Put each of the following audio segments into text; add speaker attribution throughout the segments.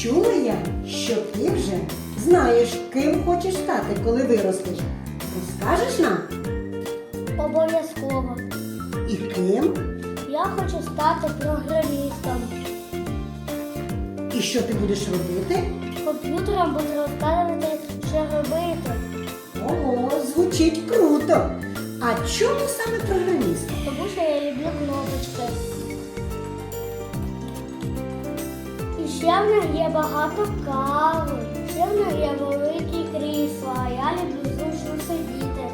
Speaker 1: що ти вже знаєш, ким хочеш стати, коли виростеш. Розкажеш нам?
Speaker 2: Обов'язково.
Speaker 1: І ким?
Speaker 2: Я хочу стати програмістом.
Speaker 1: І що ти будеш робити?
Speaker 2: Комп'ютером буду розказувати, що робити.
Speaker 1: Ого, звучить круто. А чому саме програміст?
Speaker 2: Тому що я люблю кнопочки. Ще в них є багато кави. Ще в них є великі крісла, а я люблю зручно сидіти.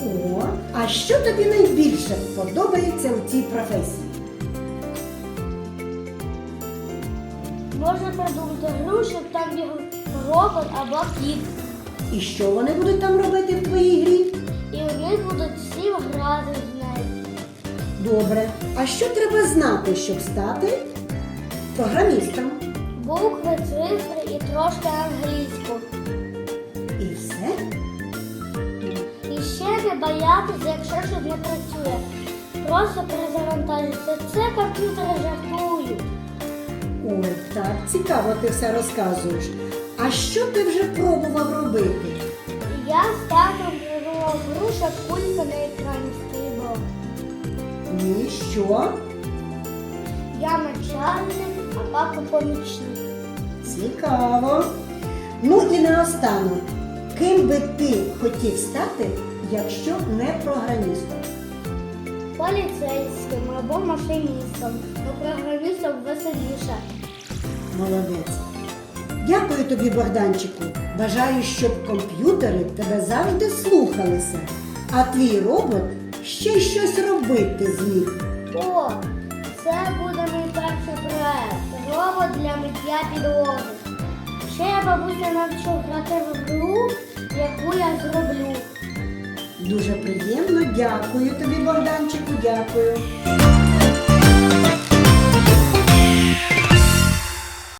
Speaker 1: О, а що тобі найбільше подобається у цій професії?
Speaker 2: Можна придумати гру, щоб там біг робот або кіт.
Speaker 1: І що вони будуть там робити в твоїй грі?
Speaker 2: І них будуть всі грати з нею.
Speaker 1: Добре. А що треба знати, щоб стати програмістом?
Speaker 2: Букви, цифри і трошки англійську.
Speaker 1: І все?
Speaker 2: І ще не боятися, якщо щось не працює. Просто перезавантажуйся. Це комп'ютери жартують.
Speaker 1: Ой, так цікаво ти все розказуєш. А що ти вже пробував робити?
Speaker 2: Я з татом придумав гру, кулька на екрані стрибала.
Speaker 1: Ні, що?
Speaker 2: Я начальник, а папа помічник.
Speaker 1: Цікаво. Ну і наостанок, ким би ти хотів стати, якщо не програмістом?
Speaker 2: Поліцейським або машиністом. Но програмістом веселіше.
Speaker 1: Молодець. Дякую тобі, Богданчику. Бажаю, щоб комп'ютери тебе завжди слухалися, а твій робот ще й щось робити зміг.
Speaker 2: О, це буде мій перший проект. Робот для миття підлоги. Ще я бабуся навчу грати в гру, яку я зроблю.
Speaker 1: Дуже приємно, дякую тобі, Богданчику, дякую.